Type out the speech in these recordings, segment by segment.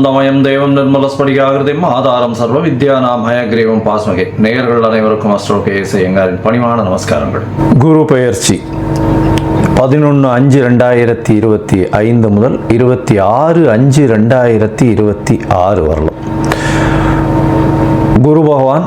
ஆனந்தமயம் தெய்வம் நிர்மல ஸ்படிகாகிருதியும் ஆதாரம் சர்வ வித்யானாம் ஹயக்ரீவம் பாஸ்மகே. நேயர்கள் அனைவருக்கும் அஸ்ட்ரோ கேஎஸ் எங்காரின் பணிவான நமஸ்காரங்கள். குரு பெயர்ச்சி பதினொன்று அஞ்சு ரெண்டாயிரத்தி இருபத்தி ஐந்து முதல் இருபத்தி ஆறு அஞ்சு ரெண்டாயிரத்தி இருபத்தி ஆறு வரலாம். குரு பகவான்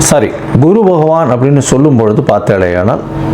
சரி குரு பகவான் அப்படின்னு சொல்லும் பொழுது பார்த்தாலேயானால்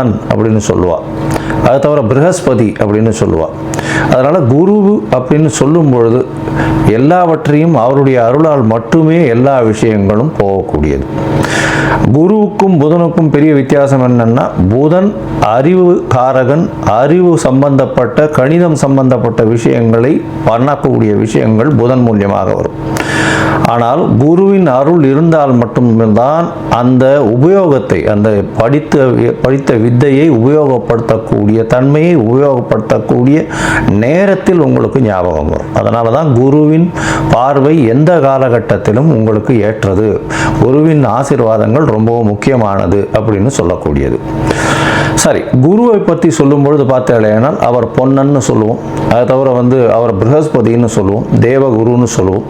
பொன்னன் அப்படின்னு சொல்லுவாள் அது தவிர ப்ரஹஸ்பதி அப்படின்னு சொல்லுவாள் அதனால் குரு அப்படின்னு சொல்லும் பொழுது எல்லாவற்றையும் அவருடைய அருளால் மட்டுமே எல்லா விஷயங்களும் போகக்கூடியது. குருவுக்கும் புதனுக்கும் பெரிய வித்தியாசம் என்னன்னா புதன் அறிவு காரகன் அறிவு சம்பந்தப்பட்ட கணிதம் சம்பந்தப்பட்ட விஷயங்களை பண்ணக்கூடிய விஷயங்கள் புதன் மூலியமாக வரும். ஆனால் குருவின் அருள் இருந்தால் மட்டும்தான் அந்த உபயோகத்தை அந்த படித்த படித்த வித்தையை உபயோகப்படுத்தக்கூடிய தன்மையை உபயோகப்படுத்தக்கூடிய நேரத்தில் உங்களுக்கு ஞாபகம் வரும். அதனால தான் குருவின் பார்வை எந்த காலகட்டத்திலும் உங்களுக்கு ஏற்றது. குருவின் ஆசிர்வாதங்கள் ரொம்பவும் முக்கியமானது அப்படின்னு சொல்லக்கூடியது. சாரி குருவை பற்றி சொல்லும் பொழுது பார்த்தேனால் அவர் பொன்னன்னு சொல்லுவோம். அதை தவிர வந்து அவர் ப்ரஹஸ்பதினு சொல்லுவோம் தேவகுருன்னு சொல்லுவோம்.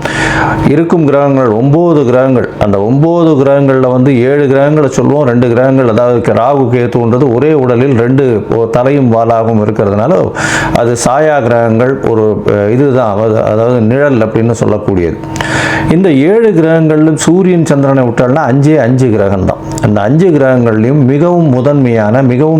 இருக்கும் கிரகங்கள் ஒம்பது கிரகங்கள். அந்த ஒம்பது கிரகங்களில் வந்து ஏழு கிரகங்களை சொல்லுவோம் ரெண்டு கிரகங்கள் அதாவது ராகு கேத்துன்றது ஒரே உடலில் ரெண்டு தலையும் வாலாகவும் இருக்கிறதுனால அது சாயா கிரகங்கள் ஒரு இதுதான். அதாவது- அதாவது நிழல் அப்படின்னு சொல்லக்கூடியது. இந்த ஏழு கிரகங்களிலும் சூரியன் சந்திரனை விட்டால்னா அஞ்சே அஞ்சு கிரகம் தான் அந்த அஞ்சு கிரகங்கள்லையும் மிகவும் முதன்மையான மிகவும்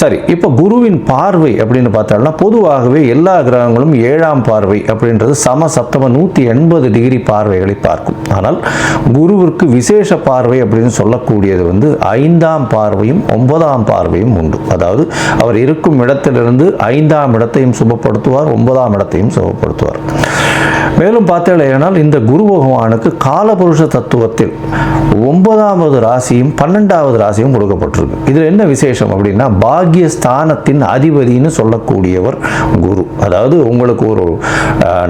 சரி இப்போ குருவின் பார்வை அப்படின்னு பார்த்தோம்னா பொதுவாகவே எல்லா கிரகங்களும் ஏழாம் பார்வை அப்படின்றது சம சப்தம நூற்றி எண்பது டிகிரி பார்வைகளை பார்க்கும். ஆனால் குருவிற்கு விசேஷ பார்வை அப்படின்னு சொல்லக்கூடியது வந்து ஐந்தாம் பார்வையும் ஒன்பதாம் பார்வையும் உண்டு. அதாவது அவர் இருக்கும் இடத்திலிருந்து ஐந்தாம் இடத்தையும் சுபப்படுத்துவார் ஒன்பதாம் இடத்தையும் சுபப்படுத்துவார். மேலும் பார்த்தேனால் இந்த குரு பகவானுக்கு காலபுருஷ தத்துவத்தில் ஒன்பதாவது ராசியும் பன்னெண்டாவது ராசியும் கொடுக்கப்பட்டிருக்கு. இதில் என்ன விசேஷம் அப்படின்னா பாக்யஸ்தானத்தின் அதிபதின்னு சொல்லக்கூடியவர் குரு. அதாவது உங்களுக்கு ஒரு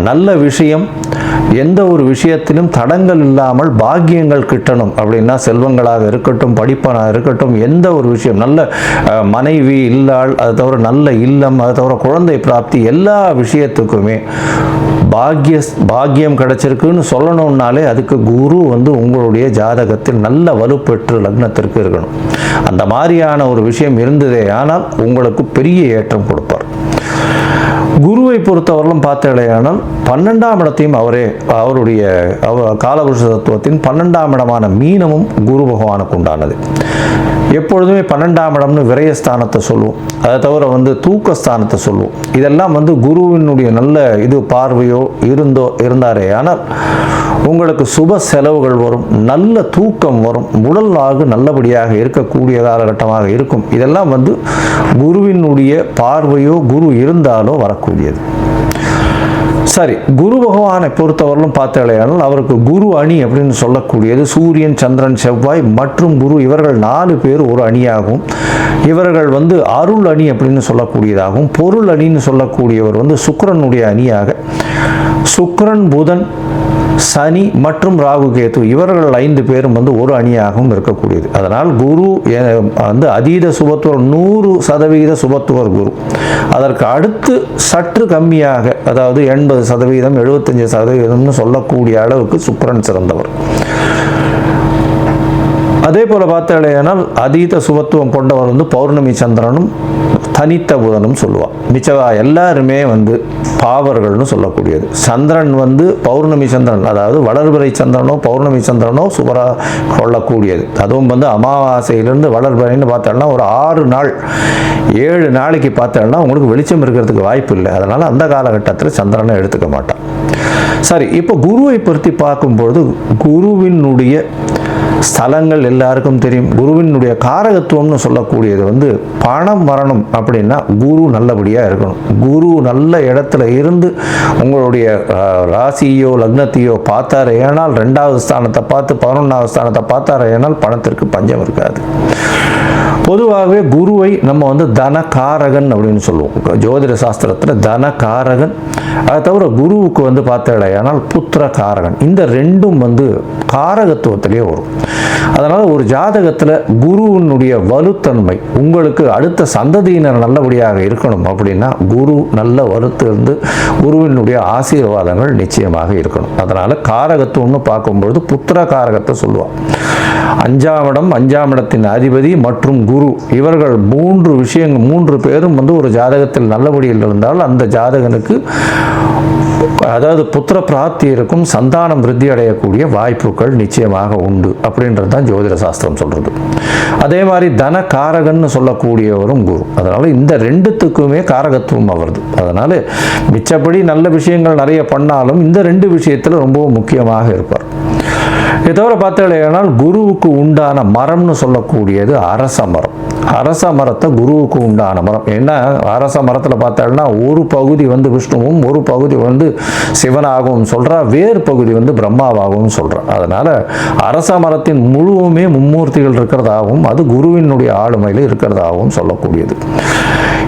நல்ல விஷயம் எந்த ஒரு விஷயத்திலும் தடங்கள் இல்லாமல் பாக்கியங்கள் கிட்டணும் அப்படின்னா செல்வங்களாக இருக்கட்டும் படிப்பனாக இருக்கட்டும் எந்த ஒரு விஷயம் நல்ல மனைவி இல்லாள் அது தவிர நல்ல இல்லம் அது தவிர குழந்தை பிராப்தி எல்லா விஷயத்துக்குமே பாக்கிய பாக்கியம் கிடைச்சிருக்குன்னு சொல்லணும்னாலே அதுக்கு குரு வந்து உங்களுடைய ஜாதகத்தில் நல்ல வலுப்பெற்று லக்னத்திற்கு இருக்கணும். அந்த மாதிரியான ஒரு விஷயம் இருந்ததே ஆனால் உங்களுக்கு பெரிய ஏற்றம் கொடுப்பார். குருவை பொறுத்தவரையிலும் பார்த்தேனால் பன்னெண்டாம் இடத்தையும் அவரே அவருடைய அவ காலபுருஷ தத்துவத்தின் பன்னெண்டாம் இடமான மீனமும் குரு பகவானுக்கு உண்டானது. எப்பொழுதுமே பன்னெண்டாம் இடம்னு விரயஸ்தானத்தை சொல்லுவோம். அதை தவிர வந்து தூக்கஸ்தானத்தை சொல்லுவோம். இதெல்லாம் வந்து குருவினுடைய நல்ல இது பார்வையோ இருந்தோ இருந்தாரே. ஆனால் உங்களுக்கு சுப செலவுகள் வரும் நல்ல தூக்கம் வரும் உடல் ஆகு நல்லபடியாக இருக்கக்கூடிய காலகட்டமாக இருக்கும். இதெல்லாம் வந்து குருவினுடைய பார்வையோ குரு இருந்தாலோ வரக்கூடியது. சரி குரு பகவானை பொறுத்தவரையிலும் பார்த்தாலேயானால் அவருக்கு குரு அணி அப்படின்னு சொல்லக்கூடியது சூரியன் சந்திரன் செவ்வாய் மற்றும் குரு இவர்கள் நாலு பேர் ஒரு அணியாகும். இவர்கள் வந்து அருள் அணி அப்படின்னு சொல்லக்கூடியதாகவும் பொருள் அணின்னு சொல்லக்கூடியவர் வந்து சுக்கரனுடைய அணியாக. சுக்கரன் புதன் சனி மற்றும் ராகு கேது இவர்கள் ஐந்து பேரும் வந்து ஒரு அணியாகவும் இருக்கக்கூடியது. அதனால் குரு எ- வந்து அதீத சுபத்துவர் நூறு சதவீத சுபத்துவர் குரு. அதற்கு அடுத்து சற்று கம்மியாக அதாவது எண்பது சதவீதம் எழுபத்தஞ்சு சதவீதம்னு சொல்லக்கூடிய அளவுக்கு சுக்கரன் சிறந்தவர். அதே போல் பார்த்தாலேயானால் அதீத சுபத்துவம் கொண்டவர் வந்து பௌர்ணமி சந்திரனும் தனித்த புதனும் சொல்லுவான் மிச்சவா எல்லாருமே வந்து பாவர்கள்னு சொல்லக்கூடியது. சந்திரன் வந்து பௌர்ணமி சந்திரன் அதாவது வளர்பிறை சந்திரனோ பௌர்ணமி சந்திரனோ சுபரா கொள்ளக்கூடியது. அதுவும் வந்து அமாவாசையிலிருந்து வளர்பிறைன்னு பார்த்தோம்னா ஒரு ஆறு நாள் ஏழு நாளைக்கு பார்த்தோம்னா உங்களுக்கு வெளிச்சம் இருக்கிறதுக்கு வாய்ப்பு இல்லை. அதனால் அந்த காலகட்டத்தில் சந்திரனை எடுத்துக்க மாட்டான். சரி இப்போ குருவை பற்றி பார்க்கும்பொழுது குருவினுடைய ஸ்தலங்கள் எல்லாருக்கும் தெரியும். குருவினுடைய காரகத்துவம்னு சொல்லக்கூடியது வந்து பணம் வரணும் அப்படின்னா குரு நல்லபடியாக இருக்கணும். குரு நல்ல இடத்துல இருந்து உங்களுடைய ராசியோ லக்னத்தையோ பார்த்தாரு ஏனால் ரெண்டாவது ஸ்தானத்தை பார்த்து பதினொன்றாவது ஸ்தானத்தை பார்த்தாரு ஏனால் பணத்திற்கு பஞ்சம் இருக்காது. பொதுவாகவே குருவை நம்ம வந்து தனகாரகன் அப்படின்னு சொல்லுவோம். ஜோதிட சாஸ்திரத்தில் தனகாரகன். அதை தவிர குருவுக்கு வந்து பார்த்தடையானால் புத்திர காரகன் இந்த ரெண்டும் வந்து காரகத்துவத்திலே வரும். அதனால் ஒரு ஜாதகத்தில் குருவினுடைய வலுத்தன்மை உங்களுக்கு அடுத்த சந்ததியினர் நல்லபடியாக இருக்கணும் அப்படின்னா குரு நல்ல வலுத்து இருந்து குருவினுடைய ஆசீர்வாதங்கள் நிச்சயமாக இருக்கணும். அதனால் காரகத்துவம்னு பார்க்கும்பொழுது புத்திர காரகத்தை சொல்லுவாள் அஞ்சாம் இடம் அஞ்சாம் இடத்தின் அதிபதி மற்றும் குரு. இவர்கள் மூன்று விஷயங்கள் மூன்று பேரும் வந்து ஒரு ஜாதகத்தில் நல்லபடியில் இருந்தால் அந்த ஜாதகனுக்கு அதாவது புத்திர பிராப்தி இருக்கும் சந்தானம் விருத்தி அடையக்கூடிய வாய்ப்புகள் நிச்சயமாக உண்டு அப்படின்றது தான் ஜோதிட சாஸ்திரம் சொல்கிறது அதே மாதிரி தன காரகன்னு சொல்லக்கூடியவரும் குரு. அதனால் இந்த ரெண்டுத்துக்குமே காரகத்துவம் அவரது. அதனால் மிச்சப்படி நல்ல விஷயங்கள் நிறைய பண்ணாலும் இந்த ரெண்டு விஷயத்தில் ரொம்பவும் முக்கியமாக இருப்பார். இதை தவிர பார்த்தீங்கன்னா குருவுக்கு உண்டான மரம்னு சொல்லக்கூடியது அரச மரம். அரச மரத்தை குருவுக்கு உண்டான மரம். ஏன்னா அரச மரத்தில் பார்த்தாங்கன்னா ஒரு பகுதி வந்து விஷ்ணுவும் ஒரு பகுதி வந்து சிவனாகவும் சொல்கிறா வேறு பகுதி வந்து பிரம்மாவாகவும் சொல்கிறா அதனால் அரச மரத்தின் முழுவுமே மும்மூர்த்திகள் இருக்கிறதாகவும் அது குருவினுடைய ஆளுமையில் இருக்கிறதாகவும் சொல்லக்கூடியது.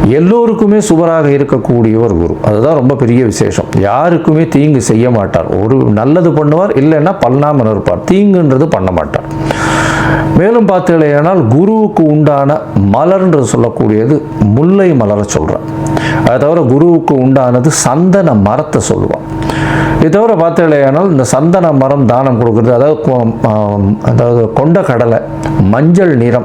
எல்லோருக்குமே சுவராக இருக்கக்கூடிய ஒரு குரு. அதுதான் ரொம்ப பெரிய விசேஷம். யாருக்குமே தீங்கு செய்ய மாட்டார். ஒரு நல்லது பண்ணுவார் இல்லைன்னா பண்ணாமல் இருப்பார். தீங்குன்றது பண்ண மாட்டார். மேலும் பார்த்தீங்களேனால் குருவுக்கு உண்டான மலர்ன்றது சொல்லக்கூடியது முல்லை மலரை சொல்கிறேன் அதை தவிர குருவுக்கு உண்டானது சந்தன மரத்தை சொல்லுவான் இது தவிர பார்த்தீங்களேனால் இந்த சந்தன மரம் தானம் கொடுக்குறது அதாவது கொ- அதாவது கொண்ட கடலை மஞ்சள் நிறம்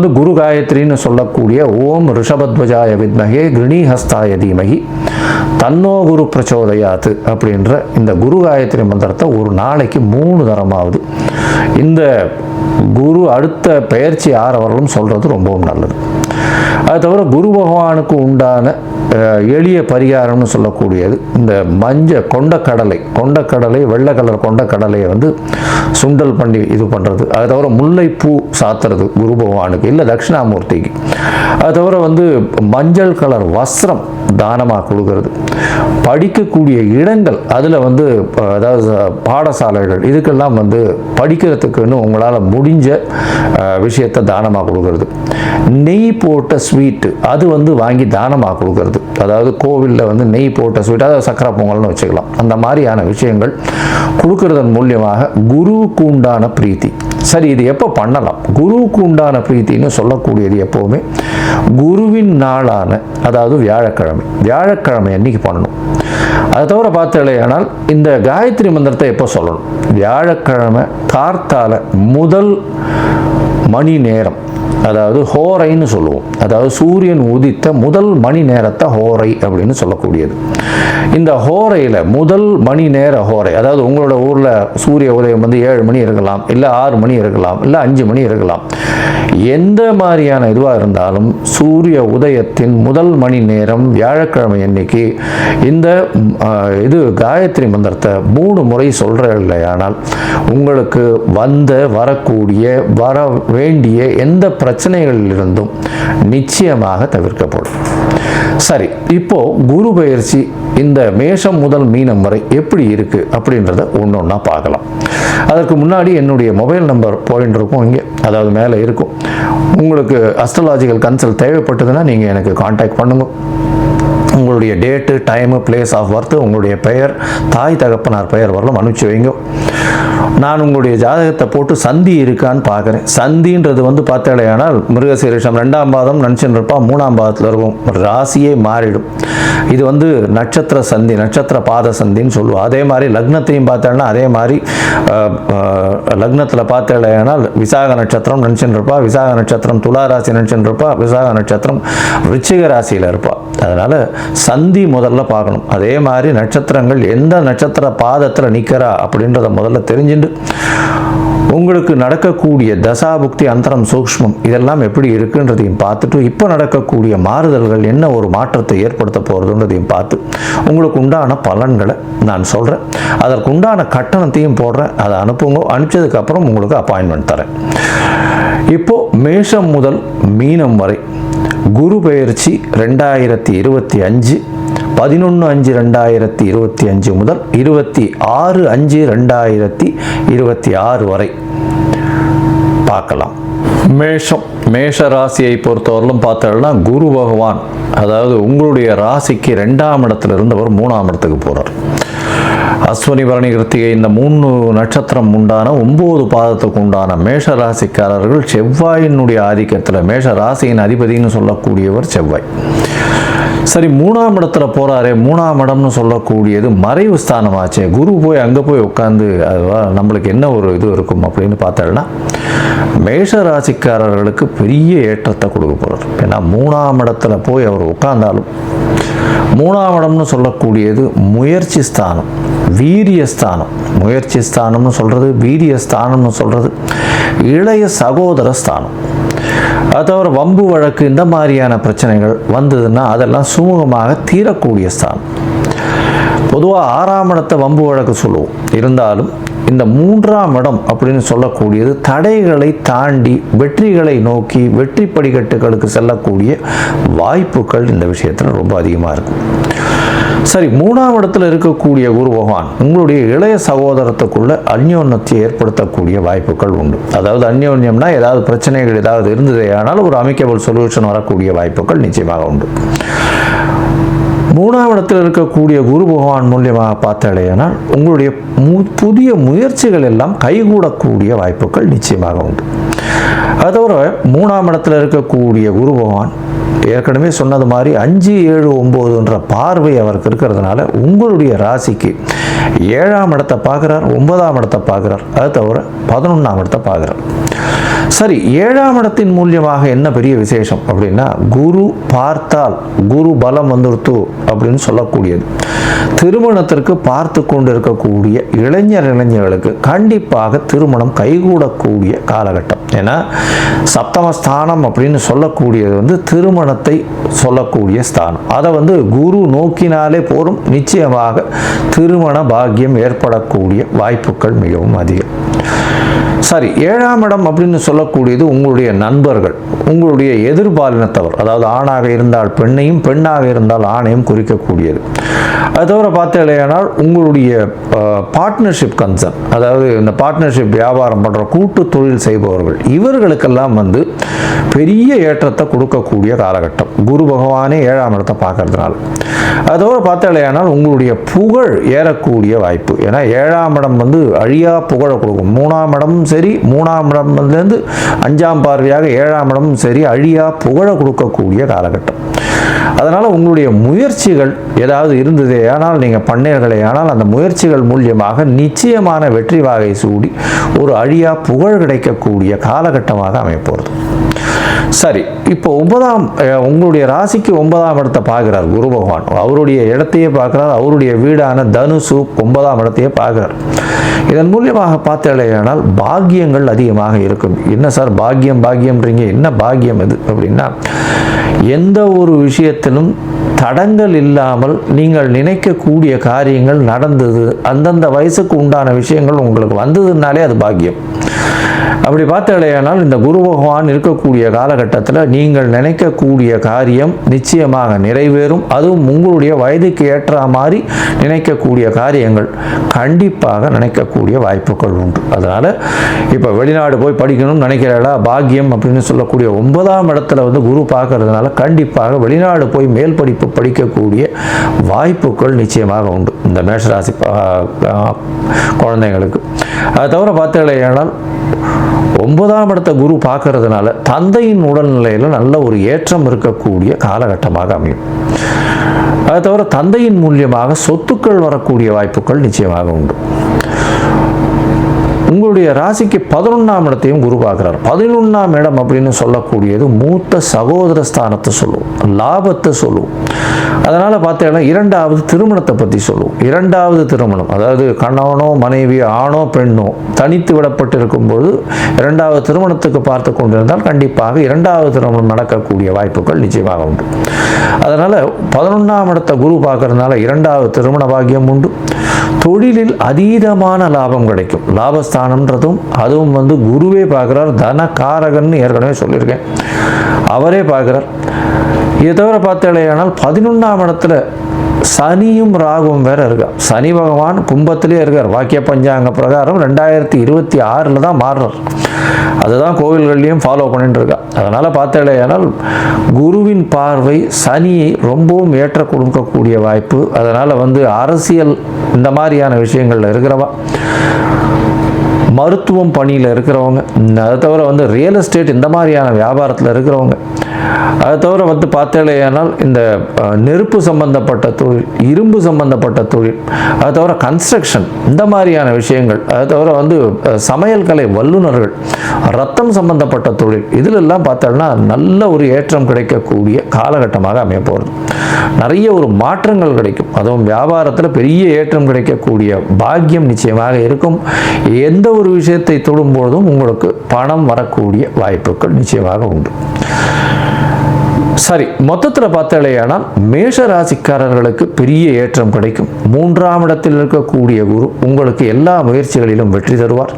குரு காயத்ரின்னு சொல்லக்கூடிய ஓம் ரிஷபத்வஜாய வித்மகே கிருணிஹஸ்தாய தீமகி. தன்னோ குரு பிரச்சோதயாத்து அப்படின்ற இந்த குரு காயத்ரி மந்திரத்தை ஒரு நாளைக்கு மூணு தரமாவது. இந்த குரு அடுத்த பயிற்சி ஆறவர்களும் சொல்கிறது ரொம்பவும் நல்லது. அது தவிர குரு பகவானுக்கு உண்டான எளிய பரிகாரம்னு சொல்லக்கூடியது. இந்த மஞ்ச கொண்டக்கடலை கொண்டக்கடலை வெள்ளை கலர் கொண்டக்கடலையை வந்து சுண்டல் பண்ணி இது பண்ணுறது அது தவிர முல்லைப்பூ சாத்துறது குரு பகவானுக்கு இல்லை தட்சிணாமூர்த்திக்கு. அது தவிர வந்து மஞ்சள் கலர் வஸ்திரம் தானமாக கொடுக்கறது. படிக்கக்கூடிய இடங்கள் அதில் வந்து அதாவது பாடசாலைகள் இதுக்கெல்லாம் வந்து படிக்கிறதுக்குன்னு உங்களால் முடிஞ்ச விஷயத்தை தானமாக கொடுக்கறது. நெய் போட்ட ஸ்வீட்டு அது வந்து வாங்கி தானமாக கொடுக்கறது. அதாவது கோவிலில் வந்து நெய் போட்ட ஸ்வீட் அதாவது சக்கரை பொங்கல்னு வச்சுக்கலாம். அந்த மாதிரியான விஷயங்கள் கொடுக்கறதன் மூலியமாக குருவுக்கு உண்டான பிரீத்தி. சரி இது எப்போ பண்ணலாம்? குருவுக்கு உண்டான பிரீத்தின்னு சொல்லக்கூடியது எப்போவுமே குருவின் நாளான அதாவது வியாழக்கிழமை. வியாழக்கிழமை அன்னைக்கு பண்ணணும். அதை தவிர பார்த்தாலேயானால் இந்த காயத்ரி மந்திரத்தை எப்போ சொல்லணும்? வியாழக்கிழமை கார்த்தால முதல் மணி நேரம் அதாவது ஹோரைன்னு சொல்லுவோம். அதாவது சூரியன் உதித்த முதல் மணி நேரத்தை ஹோரை அப்படின்னு சொல்லக்கூடியது. இந்த ஹோரையில் முதல் மணி நேர ஹோரை அதாவது உங்களோட ஊரில் சூரிய உதயம் வந்து ஏழு மணி இருக்கலாம் இல்லை ஆறு மணி இருக்கலாம் இல்லை அஞ்சு மணி இருக்கலாம். எந்த மாதிரியான இதுவாக இருந்தாலும் சூரிய உதயத்தின் முதல் மணி நேரம் வியாழக்கிழமை அன்னைக்கு இந்த இது காயத்ரி மந்திரத்தை மூணு முறை சொல்கிற இல்லையானால் உங்களுக்கு வந்த வரக்கூடிய வர வேண்டிய எந்த பிரச்சனைகளிலிருந்தும் நிச்சயமாக தவிர்க்கப்படும். சரி இப்போ குரு பயிற்சி இந்த மேஷம் முதல் மீனம் வரை எப்படி இருக்கு அப்படின்றத ஒன்று ஒன்றா பார்க்கலாம். அதற்கு முன்னாடி என்னுடைய மொபைல் நம்பர் பாயிண்ட் இருக்கும் இங்கே அதாவது மேலே இருக்கும். உங்களுக்கு அஸ்ட்ராலாஜிக்கல் கன்சல்ட் தேவைப்பட்டதுன்னா நீங்கள் எனக்கு காண்டாக்ட் பண்ணுங்க. உங்களுடைய date time place of birth உங்களுடைய பெயர் தாய் தகப்பனார் பெயர் வரலாம் அனுப்பிச்சு வைங்க. நான் உங்களுடைய ஜாதகத்தை போட்டு சந்தி இருக்கான்னு பார்க்குறேன். சந்தின்றது வந்து பார்த்தாலேயானால் மிருகசீரிஷம் ரெண்டாம் பாதம் நினச்சின்னு மூணாம் பாதத்தில் இருக்கும். ராசியே மாறிடும். இது வந்து நட்சத்திர சந்தி நட்சத்திர பாத சந்தின்னு சொல்லுவோம். அதே மாதிரி லக்னத்தையும் பார்த்தேன்னா அதே மாதிரி லக்னத்தில் பார்த்தாலேயானால் விசாக நட்சத்திரம் நினச்சின்னு இருப்பா விசாக நட்சத்திரம் துலா ராசி நினச்சின்னு இருப்பா விசாக நட்சத்திரம் ரிச்சிக ராசியில் இருப்பாள் அதனால் சந்தி முதல்ல பார்க்கணும். அதே மாதிரி நட்சத்திரங்கள் எந்த நட்சத்திர பாதத்தில் நிற்கிறா அப்படின்றத முதல்ல தெரிஞ்சுட்டு உங்களுக்கு நடக்கக்கூடிய தசாபுக்தி அந்தரம் சூக்ஷ்மம் இதெல்லாம் எப்படி இருக்குன்றதையும் பார்த்துட்டு இப்போ நடக்கக்கூடிய மாறுதல்கள் என்ன ஒரு மாற்றத்தை ஏற்படுத்த போகிறதுன்றதையும் பார்த்து உங்களுக்கு உண்டான பலன்களை நான் சொல்கிறேன் அதற்கு உண்டான கட்டணத்தையும் போடுறேன். அதை அனுப்புங்க. அனுப்பிச்சதுக்கப்புறம் உங்களுக்கு அப்பாயின்மெண்ட் தரேன். இப்போது மேஷம் முதல் மீனம் வரை குரு பெயர்ச்சி ரெண்டாயிரத்தி இருபத்தி அஞ்சு பதினொன்று அஞ்சு ரெண்டாயிரத்தி இருபத்தி அஞ்சு முதல் இருபத்தி ஆறு அஞ்சு ரெண்டாயிரத்தி இருபத்தி ஆறு வரை. பார்க்கலாம். மேஷம். மேஷ ராசியை பொறுத்தவரையிலும் பார்த்தோம்னா குரு பகவான் அதாவது உங்களுடைய ராசிக்கு ரெண்டாம் இடத்துல இருந்தவர் மூணாம் இடத்துக்கு போகிறார் அஸ்வினி பரணி கிருத்திகை இந்த மூணு நட்சத்திரம் உண்டான ஒன்பது பாதத்துக்கு உண்டான மேஷ ராசிக்காரர்கள் செவ்வாயினுடைய ஆதிக்கத்தில் மேஷ ராசியின் அதிபதினு சொல்லக்கூடியவர் செவ்வாய். சரி மூணாம் இடத்துல போகிறாரே மூணாம் இடம்னு சொல்லக்கூடியது மறைவு ஸ்தானமாச்சே. குரு போய் அங்கே போய் உட்காந்து அதுவா நம்மளுக்கு என்ன ஒரு இது இருக்கும் அப்படின்னு பார்த்தோம்னா மேஷ ராசிக்காரர்களுக்கு பெரிய ஏற்றத்தை கொடுக்க போகிறார் ஏன்னா மூணாம் இடத்துல போய் அவர் உட்கார்ந்தாலும் மூணாம் இடம்னு சொல்லக்கூடியது முயற்சி ஸ்தானம் வீரிய ஸ்தானம் முயற்சி ஸ்தானம்னு சொல்கிறது வீரிய ஸ்தானம்னு சொல்கிறது இளைய சகோதர ஸ்தானம். அது தவிர வம்பு வழக்கு இந்த மாதிரியான பிரச்சனைகள் வந்ததுன்னா அதெல்லாம் சுமூகமாக தீரக்கூடிய ஸ்தானம். பொதுவாக ஆறாம் இடத்தை வம்பு வழக்கு சொல்லுவோம். இருந்தாலும் இந்த மூன்றாம் இடம் அப்படின்னு சொல்லக்கூடியது தடைகளை தாண்டி வெற்றிகளை நோக்கி வெற்றி படிக்கட்டுகளுக்கு செல்லக்கூடிய வாய்ப்புகள் இந்த விஷயத்தில் ரொம்ப அதிகமாக இருக்கும் சரி மூணாம் இடத்துல இருக்கக்கூடிய குரு பகவான் உங்களுடைய இளைய சகோதரத்துக்குள்ள அந்யோன்யத்தை ஏற்படுத்தக்கூடிய வாய்ப்புகள் உண்டு. அதாவது அந்யோன்யம்னா ஏதாவது பிரச்சனைகள் ஏதாவது இருந்ததே ஆனால் ஒரு அமைக்கபிள் சொல்யூஷன் வரக்கூடிய வாய்ப்புகள் நிச்சயமாக உண்டு. மூணாம் இடத்தில் இருக்கக்கூடிய குரு பகவான் மூலியமாக பார்த்தாலேயானால் உங்களுடைய மு புதிய முயற்சிகள் எல்லாம் கைகூடக்கூடிய வாய்ப்புகள் நிச்சயமாக உண்டு. அது தவிர மூணாம் இடத்தில் இருக்கக்கூடிய குரு பகவான் ஏற்கனவே சொன்னது மாதிரி அஞ்சு ஏழு ஒம்போதுன்ற பார்வை அவருக்கு இருக்கிறதுனால உங்களுடைய ராசிக்கு ஏழாம் இடத்தை பார்க்குறார் ஒன்பதாம் இடத்தை பார்க்குறார். அது தவிர பதினொன்றாம் இடத்தை பார்க்குறார். சரி ஏழாம் இடத்தின் மூலியமாக என்ன பெரிய விசேஷம் அப்படின்னா குரு பார்த்தால் குரு பலம் வந்துடுத்து அப்படின்னு சொல்லக்கூடியது. திருமணத்திற்கு பார்த்து கொண்டு இருக்கக்கூடிய இளைஞர் இளைஞர்களுக்கு கண்டிப்பாக திருமணம் கைகூடக்கூடிய காலகட்டம். ஏன்னா சப்தமஸ்தானம் அப்படின்னு சொல்லக்கூடியது வந்து திருமணத்தை சொல்லக்கூடிய ஸ்தானம். அதை வந்து குரு நோக்கினாலே போரும் நிச்சயமாக திருமண பாக்கியம் ஏற்படக்கூடிய வாய்ப்புகள் மிகவும் அதிகம். சாரி ஏழாம் இடம் அப்படின்னு சொல்லக்கூடியது உங்களுடைய நண்பர்கள் உங்களுடைய எதிர்பாலினத்தவர். அதாவது ஆணாக இருந்தால் பெண்ணையும் பெண்ணாக இருந்தால் ஆணையும் குறிக்கக்கூடியது. அது தவிர பார்த்தீங்களேனால் உங்களுடைய பார்ட்னர்ஷிப் கன்சர்ன் அதாவது இந்த பார்ட்னர்ஷிப் வியாபாரம் பண்ணுற கூட்டு தொழில் செய்பவர்கள் இவர்களுக்கெல்லாம் வந்து பெரிய ஏற்றத்தை கொடுக்கக்கூடிய காலகட்டம். குரு பகவானே ஏழாம் இடத்தை பார்க்கறதுனால. அதோடு பார்த்தாலேயானால் உங்களுடைய புகழ் ஏறக்கூடிய வாய்ப்பு. ஏன்னா ஏழாம் இடம் வந்து அழியா புகழை கொடுக்கும். மூணாம் இடமும் சரி மூணாம் இடம்லேருந்து அஞ்சாம் பார்வையாக ஏழாம் இடமும் சரி அழியா புகழை கொடுக்கக்கூடிய காலகட்டம். அதனால் உங்களுடைய முயற்சிகள் ஏதாவது இருந்ததே ஆனால் நீங்கள் பண்ணீர்களே ஆனால் அந்த முயற்சிகள் மூலியமாக நிச்சயமான வெற்றி வாகை சூடி ஒரு அழியா புகழ் கிடைக்கக்கூடிய காலகட்டமாக அமைப்போகிறது சரி இப்போ ஒன்பதாம் உங்களுடைய ராசிக்கு ஒன்பதாம் இடத்தை பார்க்குறார் குரு பகவான். அவருடைய இடத்தையே பார்க்குறார் அவருடைய வீடான தனுசு ஒன்பதாம் இடத்தையே பார்க்குறார். இதன் மூலியமாக பார்த்தேனால் பாக்கியங்கள் அதிகமாக இருக்கும். என்ன சார் பாக்கியம் பாக்கியம்ன்றீங்க? என்ன பாக்கியம் இது அப்படின்னா எந்த ஒரு விஷயத்திலும் தடங்கள் இல்லாமல் நீங்கள் நினைக்கக்கூடிய காரியங்கள் நடந்தது அந்தந்த வயசுக்கு உண்டான விஷயங்கள் உங்களுக்கு வந்ததுனாலே அது பாக்கியம். அப்படி பார்த்தாலேயானால் இந்த குரு பகவான் இருக்கக்கூடிய காலகட்டத்தில் நீங்கள் நினைக்கக்கூடிய காரியம் நிச்சயமாக நிறைவேறும். அதுவும் உங்களுடைய வயதுக்கு ஏற்ற மாதிரி நினைக்கக்கூடிய காரியங்கள் கண்டிப்பாக நினைக்கக்கூடிய வாய்ப்புகள் உண்டு. அதனால் இப்போ வெளிநாடு போய் படிக்கணும்னு நினைக்கிறாளா? பாக்கியம் அப்படின்னு சொல்லக்கூடிய ஒன்பதாம் இடத்துல வந்து குரு பார்க்கறதுனால கண்டிப்பாக வெளிநாடு போய் மேல் படிப்பு படிக்கக்கூடிய வாய்ப்புகள் நிச்சயமாக உண்டு. இந்த மேஷராசி குழந்தைங்களுக்கு. அதை தவிர பார்த்தீங்களேனால் ஒன்பதாம் இடத்த குரு பார்க்கறதுனால தந்தையின் உடல்நிலையில் நல்ல ஒரு ஏற்றம் இருக்கக்கூடிய காலகட்டமாக அமையும். அதை தவிர தந்தையின் மூலியமாக சொத்துக்கள் வரக்கூடிய வாய்ப்புகள் நிச்சயமாக உண்டு. உங்களுடைய ராசிக்கு பதினொன்றாம் இடத்தையும் குருவாகிறார் பதினொன்றாம் இடம் அப்படின்னு சொல்லக்கூடியது மூத்த சகோதர ஸ்தானத்தை சொல்லுவோம் லாபத்தை சொல்லுவோம் அதனால் பார்த்தீங்கன்னா இரண்டாவது திருமணத்தை பற்றி சொல்லுவோம் இரண்டாவது திருமணம் அதாவது கணவனோ மனைவி ஆணோ பெண்ணோ தனித்து விடப்பட்டிருக்கும்போது இரண்டாவது திருமணத்துக்கு பார்த்து கொண்டிருந்தால் கண்டிப்பாக இரண்டாவது திருமணம் நடக்கக்கூடிய வாய்ப்புகள் நிச்சயமாக உண்டு. அதனால் பதினொன்றாம் இடத்தை குரு பார்க்கறதுனால இரண்டாவது திருமண பாகியம் உண்டு. தொழிலில் அதீதமான லாபம் கிடைக்கும். லாபஸ்தானம்ன்றதும் அதுவும் வந்து குருவே பார்க்குறார் தன காரகன் ஏற்கனவே சொல்லியிருக்கேன். அவரே பார்க்குறார். இதை தவிர பார்த்தாலேயானால் பதினொன்றாம் இடத்துல சனியும் ராகுவும் வேற இருக்கார் சனி பகவான் கும்பத்திலே இருக்கார். வாக்கிய பஞ்சாங்க பிரகாரம் ரெண்டாயிரத்தி இருபத்தி ஆறில் தான் மாறுறார். அதுதான் கோவில்கள்லையும் ஃபாலோ பண்ணிட்டு இருக்கா. அதனால் பார்த்தாலேயானால் குருவின் பார்வை சனியை ரொம்பவும் ஏற்ற கொடுக்கக்கூடிய வாய்ப்பு. அதனால் வந்து அரசியல் இந்த மாதிரியான விஷயங்களில் இருக்கிறவா. மருத்துவம் பணியில் இருக்கிறவங்க அதை தவிர வந்து ரியல் எஸ்டேட் இந்த மாதிரியான வியாபாரத்தில் இருக்கிறவங்க அதை தவிர வந்து பார்த்தேனால் இந்த நெருப்பு சம்பந்தப்பட்ட தொழில் இரும்பு சம்பந்தப்பட்ட தொழில் அதை தவிர கன்ஸ்ட்ரக்ஷன் இந்த மாதிரியான விஷயங்கள் அதை தவிர வந்து சமையல் கலை வல்லுநர்கள் ரத்தம் சம்பந்தப்பட்ட தொழில் இதிலெல்லாம் பார்த்தோம்னா நல்ல ஒரு ஏற்றம் கிடைக்கக்கூடிய காலகட்டமாக அமைய போகிறது நிறைய ஒரு மாற்றங்கள் கிடைக்கும். அதுவும் வியாபாரத்தில் பெரிய ஏற்றம் கிடைக்கக்கூடிய பாக்கியம் நிச்சயமாக இருக்கும். எந்த ஒரு விஷயத்தை தொடும்பொழுதும் உங்களுக்கு பணம் வரக்கூடிய வாய்ப்புகள் நிச்சயமாக உண்டு. சரி மொத்தத்தில் பார்த்தாலேயானால் மேஷ ராசிக்காரர்களுக்கு பெரிய ஏற்றம் கிடைக்கும். மூன்றாம் இடத்தில் இருக்கக்கூடிய குரு உங்களுக்கு எல்லா முயற்சிகளிலும் வெற்றி தருவார்.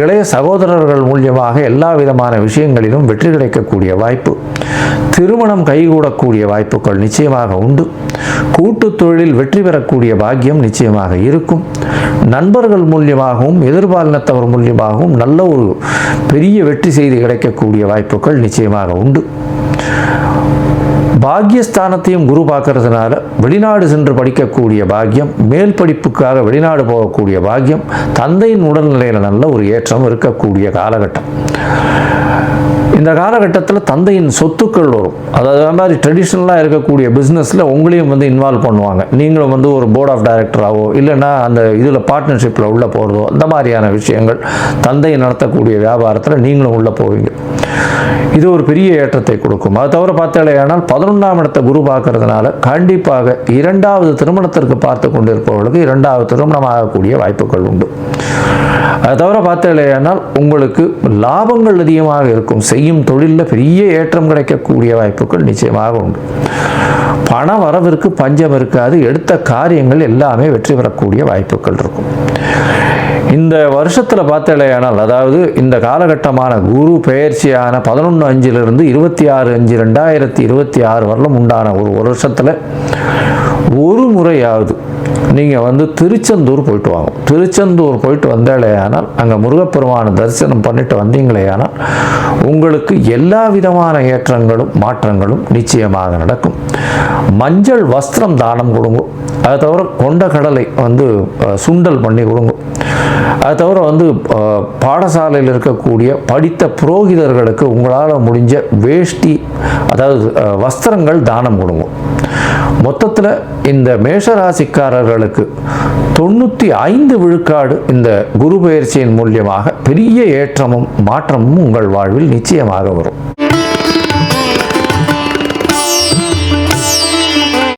இளைய சகோதரர்கள் மூலியமாக எல்லா விதமான விஷயங்களிலும் வெற்றி கிடைக்கக்கூடிய வாய்ப்பு. திருமணம் கைகூடக்கூடிய வாய்ப்புகள் நிச்சயமாக உண்டு. கூட்டு தொழிலில் வெற்றி பெறக்கூடிய பாக்கியம் நிச்சயமாக இருக்கும். நண்பர்கள் மூலியமாகவும் எதிர்பாலினத்தவர் மூலியமாகவும் நல்ல ஒரு பெரிய வெற்றி செய்தி கிடைக்கக்கூடிய வாய்ப்புகள் நிச்சயமாக உண்டு. பாக்கியஸ்தானத்தையும் குரு பார்க்கறதுனால வெளிநாடு சென்று படிக்கக்கூடிய பாக்கியம் மேல் படிப்புக்காக வெளிநாடு போகக்கூடிய பாக்கியம் தந்தையின் உடல்நிலையில் நல்ல ஒரு ஏற்றம் இருக்கக்கூடிய காலகட்டம். இந்த காலகட்டத்தில் தந்தையின் சொத்துக்கள் வரும். அதாவது மாதிரி ட்ரெடிஷ்னலாக இருக்கக்கூடிய பிஸ்னஸில் உங்களையும் வந்து இன்வால்வ் பண்ணுவாங்க. நீங்களும் வந்து ஒரு போர்ட் ஆஃப் டைரக்டராகவோ இல்லைன்னா அந்த இதில் பார்ட்னர்ஷிப்பில் உள்ளே போகிறதோ அந்த மாதிரியான விஷயங்கள் தந்தை நடத்தக்கூடிய வியாபாரத்தில் நீங்களும் உள்ளே போவீங்க. இது ஒரு பெரிய ஏற்றத்தை கொடுக்கும். அது தவிர பார்த்தாலேயானால் பதினொன்றாம் இடத்தை குரு பார்க்கறதுனால கண்டிப்பாக இரண்டாவது திருமணத்திற்கு பார்த்து கொண்டிருப்பவர்களுக்கு இரண்டாவது திருமணம் ஆகக்கூடிய வாய்ப்புகள் உண்டு. அது தவிர பார்த்தாலேயானால் உங்களுக்கு லாபங்கள் அதிகமாக இருக்கும். செய்யும் தொழிலில் பெரிய ஏற்றம் கிடைக்கக்கூடிய வாய்ப்புகள் நிச்சயமாக உண்டு. பண வரவிற்கு பஞ்சம் இருக்காது. எடுத்த காரியங்கள் எல்லாமே வெற்றி பெறக்கூடிய வாய்ப்புகள் இருக்கும். இந்த வருஷத்தில் பார்த்தாலேயானால் அதாவது இந்த காலகட்டமான குரு பெயர்ச்சியான பதினொன்று அஞ்சிலிருந்து இருபத்தி ஆறு அஞ்சு ரெண்டாயிரத்தி இருபத்தி ஆறு வரலும் உண்டான ஒரு வருஷத்தில் ஒரு முறையாவது நீங்கள் வந்து திருச்செந்தூர் போயிட்டு வாங்க. திருச்செந்தூர் போயிட்டு வந்தாலேயானால் அங்கே முருகப்பெருமான தரிசனம் பண்ணிட்டு வந்தீங்களேயானால் உங்களுக்கு எல்லா விதமான ஏற்றங்களும் மாற்றங்களும் நிச்சயமாக நடக்கும். மஞ்சள் வஸ்திரம் தானம் கொடுங்க. அதை தவிர கொண்ட கடலை வந்து சுண்டல் பண்ணி கொடுங்க. அது தவிர வந்து பாடசாலையில் இருக்கக்கூடிய படித்த புரோகிதர்களுக்கு உங்களால் முடிஞ்ச வேஷ்டி அதாவது வஸ்திரங்கள் தானம் கொடுங்க. மொத்தத்தில் இந்த மேஷராசிக்காரர்களுக்கு தொண்ணூற்றி ஐந்து விழுக்காடு இந்த குரு பயிற்சியின் மூலியமாக பெரிய ஏற்றமும் மாற்றமும் உங்கள் வாழ்வில் நிச்சயமாக வரும்.